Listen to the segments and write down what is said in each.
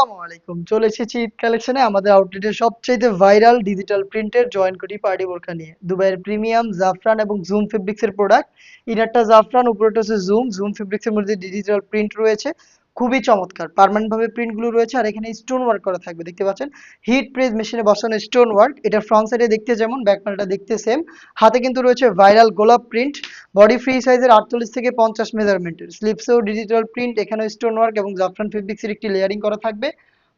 আসসালামু আলাইকুম। চলে এসেছি ঈদ কালেকশনে আমাদের আউটলেটের সবচেয়ে ভাইরাল ডিজিটাল প্রিন্টের জয়েন কোটি পার্টি বোরখা নিয়ে। দুবাইয়ের প্রিমিয়াম জাফরান এবং জুম ফেব্রিক্সের প্রোডাক্ট ইনারটা জাফরান উপরেটা হচ্ছে জুম জুম ফেব্রিক্সের মধ্যে ডিজিটাল প্রিন্ট রয়েছে। খুবই চমৎকার। পার্মানেন্ট ভাবে প্রিন্টগুলো রয়েছে আর এখানে স্টোন ওয়ার্ক করা থাকবে, দেখতে পাচ্ছেন? হিট প্রেস মেশিনে বসানো স্টোন ওয়ার্ক এটা ফ্রন্ট সাইডে দেখতে যেমন ব্যাক প্যানেলটা দেখতে সেম হাতে কিন্তু রয়েছে ভাইরাল গোলাপ প্রিন্ট বডি ফ্রি সাইজের আটচল্লিশ থেকে পঞ্চাশ মেজারমেন্টের স্লিপসেও ডিজিটাল প্রিন্ট এখানেও স্টোন ওয়ার্ক এবং জাফরান ফেব্রিক্সের একটি লেয়ারিং করা থাকবে।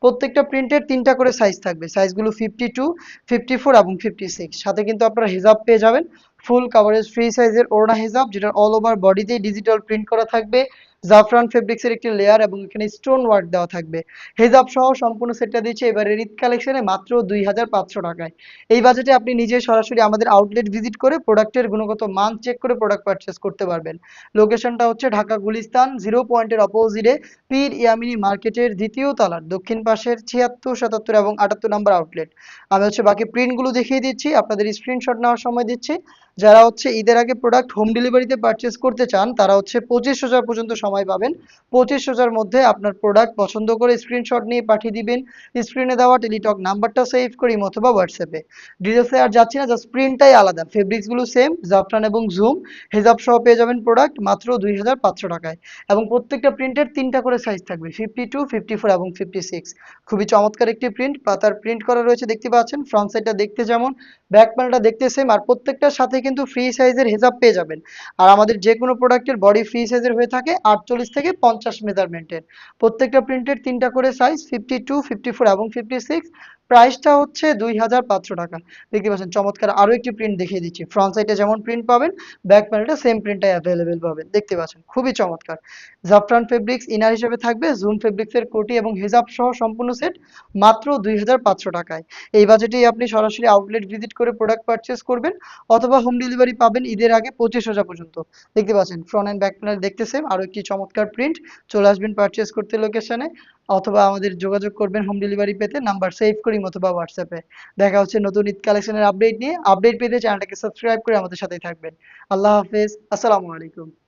প্রত্যেকটা প্রিন্টের তিনটা করে সাইজ থাকবে। সাইজগুলো ফিফটি টু ফিফটি ফোর এবং ফিফটি সিক্স সাথে কিন্তু আপনারা হিজাব পেয়ে যাবেন। ফুল কাভারেজ ফ্রি সাইজের ওড়না হিজাব, যেটা অল ওভার বডিতেই ডিজিটাল প্রিন্ট করা থাকবে। জাফরান ফেব্রিক্সের একটি লেয়ার এবং এখানে স্টোন ওয়ার্ক দেওয়া থাকবে। হেজাব সহ সম্পূর্ণ সেটটা দিচ্ছে এবারে ঈদ কালেকশনে মাত্র দুই হাজার পাঁচশো টাকায়। এই বাজেটে আপনি নিজে সরাসরি আমাদের আউটলেট ভিজিট করে প্রোডাক্টের গুণগত মান চেক করে প্রোডাক্ট পারচেস করতে পারবেন। লোকেশনটা হচ্ছে ঢাকা গুলিস্তান জিরো পয়েন্টের অপোজিটে পীর ইয়ামিনী মার্কেটের দ্বিতীয় তলার, দক্ষিণ পাশের ছিয়াত্তর, সাতাত্তর এবং আটাত্তর নম্বর আউটলেট আমি হচ্ছে বাকি প্রিন্টগুলো দেখিয়ে দিচ্ছি, আপনাদের স্ক্রিনশট নেওয়ার সময় দিচ্ছি। যারা হচ্ছে ঈদের আগে প্রোডাক্ট হোম ডেলিভারিতে পারচেস করতে চান, তারা হচ্ছে পঁচিশ হাজার পর্যন্ত সময় পাবেন। পঁচিশ হাজার মধ্যে আপনার প্রোডাক্ট পছন্দ করে স্ক্রিনশট নিয়ে পাঠিয়ে দিবেন। স্ক্রিনে দেওয়া টেলিটক নাম্বারটা সেভ করি অথবা হোয়াটসঅ্যাপে ডিটেলসে আর যাচ্ছি না জাস্ট প্রিন্টটাই আলাদা। ফেব্রিক্সগুলো সেম জাফরান এবং জুম হেজাব সহ পেয়ে যাবেন প্রোডাক্ট মাত্র দুই হাজার পাঁচশো টাকায়। এবং প্রত্যেকটা প্রিন্টের তিনটা করে সাইজ থাকবে ফিফটি টু ফিফটি ফোর এবং ফিফটি সিক্স খুবই চমৎকার একটি প্রিন্ট পাতার প্রিন্ট করা রয়েছে, দেখতে পাচ্ছেন। ফ্রন্ট সাইডটা দেখতে যেমন ব্যাক প্যানেলটা দেখতে সেম আর প্রত্যেকটার সাথে কিন্তু ফ্রি সাইজের হেজাব পেয়ে যাবেন। আর আমাদের যে কোনো প্রোডাক্টের বডি ফ্রি সাইজের হয়ে থাকে আটচল্লিশ থেকে পঞ্চাশ মেজারমেন্টের প্রত্যেকটা প্রিন্টের তিনটা করে size fifty two fifty four এবং ফিফটি সিক্স প্রাইসটা হচ্ছে দুই হাজার পাঁচশো টাকা। দেখতে পাচ্ছেন, চমৎকার আরও একটি প্রিন্ট দেখিয়ে দিচ্ছি। ফ্রন্ট সাইডে যেমন প্রিন্ট পাবেন ব্যাক প্যানেলটা সেম প্রিন্টটাই অ্যাভেলেবেল পাবেন। দেখতে পাচ্ছেন, খুবই চমৎকার। জাফরান ফেব্রিক্স ইনার হিসেবে থাকবে জুম ফেব্রিক্সের কোটি এবং হেজাব সহ সম্পূর্ণ সেট মাত্র দুই হাজার পাঁচশো টাকায়। এই বাজেটেই আপনি সরাসরি আউটলেট ভিজিট করে প্রোডাক্ট পারচেস করবেন অথবা হোম ডেলিভারি পাবেন ঈদের আগে পঁচিশ হাজার পর্যন্ত। দেখতে পাচ্ছেন ফ্রন্ট অ্যান্ড ব্যাক প্যানেল দেখতে সেম আরও একটি চমৎকার প্রিন্ট চলে আসবেন পারচেস করতে লোকেশনে অথবা আমাদের যোগাযোগ করবেন হোম ডেলিভারি পেতে নাম্বার সেভ করি অথবা হোয়াটসঅ্যাপে দেখা হচ্ছে নতুন ঈদ কালেকশনের আপডেট নিয়ে। আপডেট পেতে চ্যানেলটাকে সাবস্ক্রাইব করে আমাদের সাথেই থাকবেন। আল্লাহ হাফেজ। আসসালামু আলাইকুম।